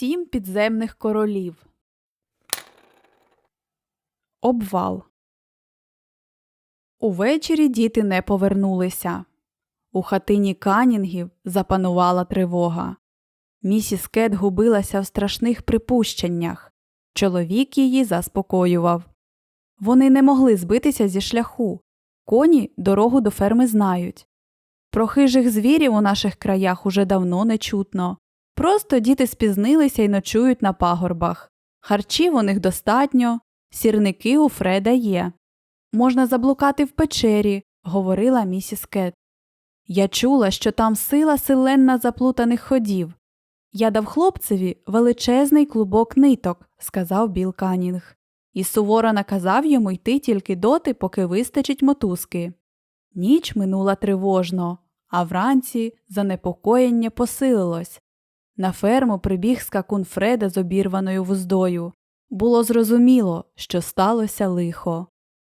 Сім підземних королів. Обвал. Увечері діти не повернулися. У хатині Канінгів запанувала тривога. Місіс Кет губилася в страшних припущеннях. Чоловік її заспокоював. Вони не могли збитися зі шляху. Коні дорогу до ферми знають. Про хижих звірів у наших краях уже давно не чутно. Просто діти спізнилися і ночують на пагорбах. Харчів у них достатньо, сірники у Фреда є. Можна заблукати в печері, говорила місіс Кет. Я чула, що там сила силенна заплутаних ходів. Я дав хлопцеві величезний клубок ниток, сказав Біл Канінг, і суворо наказав йому йти тільки доти, поки вистачить мотузки. Ніч минула тривожно, а вранці занепокоєння посилилось. На ферму прибіг скакун Фреда з обірваною вуздою. Було зрозуміло, що сталося лихо.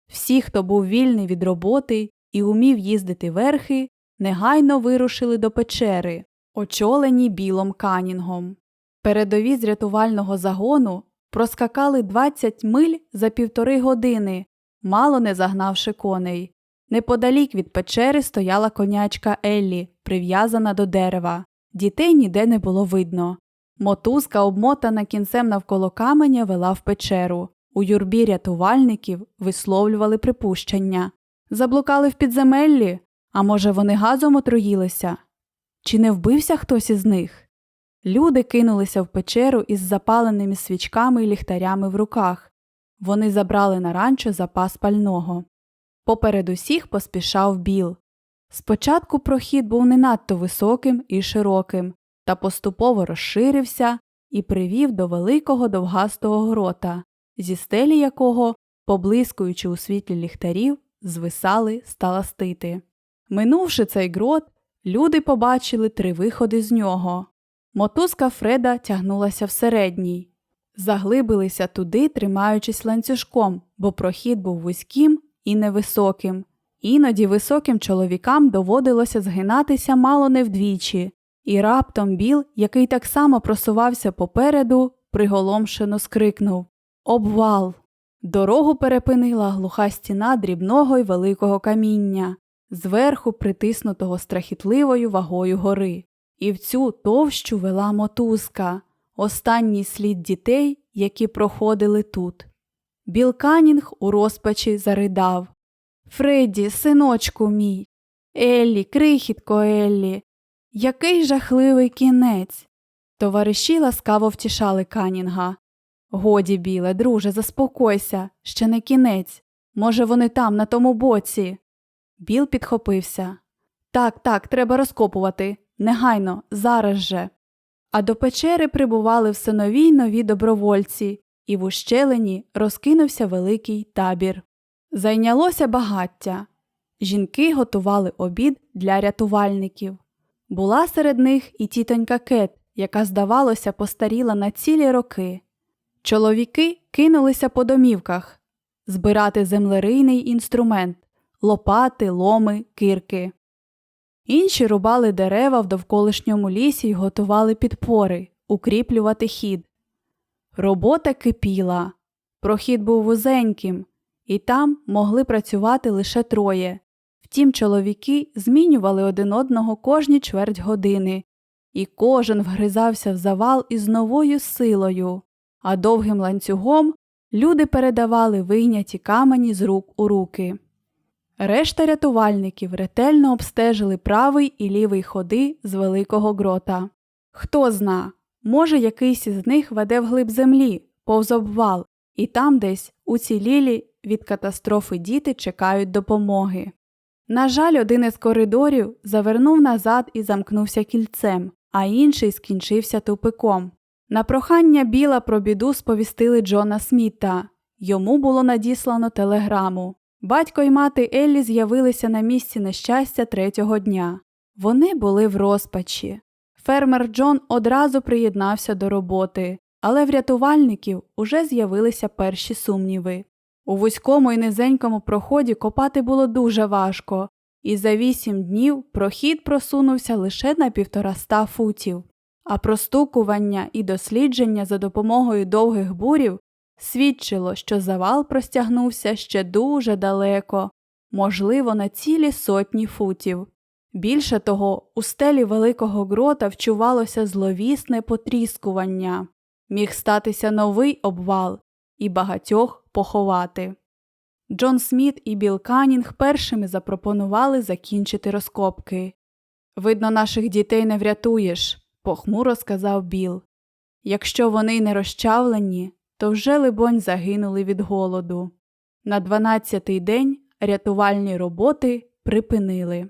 Всі, хто був вільний від роботи і умів їздити верхи, негайно вирушили до печери, очолені білом канінгом. Передові з рятувального загону проскакали 20 миль за півтори години, мало не загнавши коней. Неподалік від печери стояла конячка Еллі, прив'язана до дерева. Дітей ніде не було видно. Мотузка, обмотана кінцем навколо каменя, вела в печеру. У юрбі рятувальників висловлювали припущення. Заблукали в підземеллі, а може, вони газом отруїлися? Чи не вбився хтось із них? Люди кинулися в печеру із запаленими свічками і ліхтарями в руках. Вони забрали на ранчо запас пального. Поперед усіх поспішав біл. Спочатку прохід був не надто високим і широким, та поступово розширився і привів до великого довгастого грота, зі стелі якого, поблискуючи у світлі ліхтарів, звисали сталастити. Минувши цей грот, люди побачили три виходи з нього. Мотузка Фреда тягнулася в середній. Заглибилися туди, тримаючись ланцюжком, бо прохід був вузьким і невисоким. Іноді високим чоловікам доводилося згинатися мало не вдвічі, і раптом Біл, який так само просувався попереду, приголомшено скрикнув Обвал! Дорогу перепинила глуха стіна дрібного й великого каміння, зверху притиснутого страхітливою вагою гори, і в цю товщу вела мотузка, останній слід дітей, які проходили тут. Біл Канінг у розпачі заридав Фредді, синочку мій, Еллі, крихітко Еллі, який жахливий кінець. Товариші ласкаво втішали Канінга. Годі, біле, друже, заспокойся, ще не кінець. Може, вони там, на тому боці. Біл підхопився. Так, так, треба розкопувати. Негайно, зараз же. А до печери прибували все нові й нові добровольці, і в ущелині розкинувся великий табір. Зайнялося багаття. Жінки готували обід для рятувальників. Була серед них і тітонька Кет, яка, здавалося, постаріла на цілі роки. Чоловіки кинулися по домівках збирати землерийний інструмент лопати, ломи, кирки. Інші рубали дерева в довколишньому лісі й готували підпори, укріплювати хід. Робота кипіла. Прохід був вузеньким, і там могли працювати лише троє. Втім, чоловіки змінювали один одного кожні чверть години, і кожен вгризався в завал із новою силою, а довгим ланцюгом люди передавали вийняті камені з рук у руки. Решта рятувальників ретельно обстежили правий і лівий ходи з великого грота. Хто зна, може, якийсь із них веде вглиб землі, повз обвал, і там десь уцілілі від катастрофи діти чекають допомоги. На жаль, один із коридорів завернув назад і замкнувся кільцем, а інший скінчився тупиком. На прохання Біла про біду сповістили Джона Сміта. Йому було надіслано телеграму. Батько й мати Еллі з'явилися на місці нещастя третього дня. Вони були в розпачі. Фермер Джон одразу приєднався до роботи, але в рятувальників уже з'явилися перші сумніви. У вузькому і низенькому проході копати було дуже важко, і за вісім днів прохід просунувся лише на півтораста футів. а простукування і дослідження за допомогою довгих бурів свідчило, що завал простягнувся ще дуже далеко, можливо, на цілі сотні футів. Більше того, у стелі великого грота вчувалося зловісне потріскування. Міг статися новий обвал і багатьох поховати. Джон Сміт і Білл Канінг першими запропонували закінчити розкопки. Видно, наших дітей не врятуєш, похмуро сказав Біл. Якщо вони не розчавлені, то вже, либонь, загинули від голоду. На дванадцятий день рятувальні роботи припинили.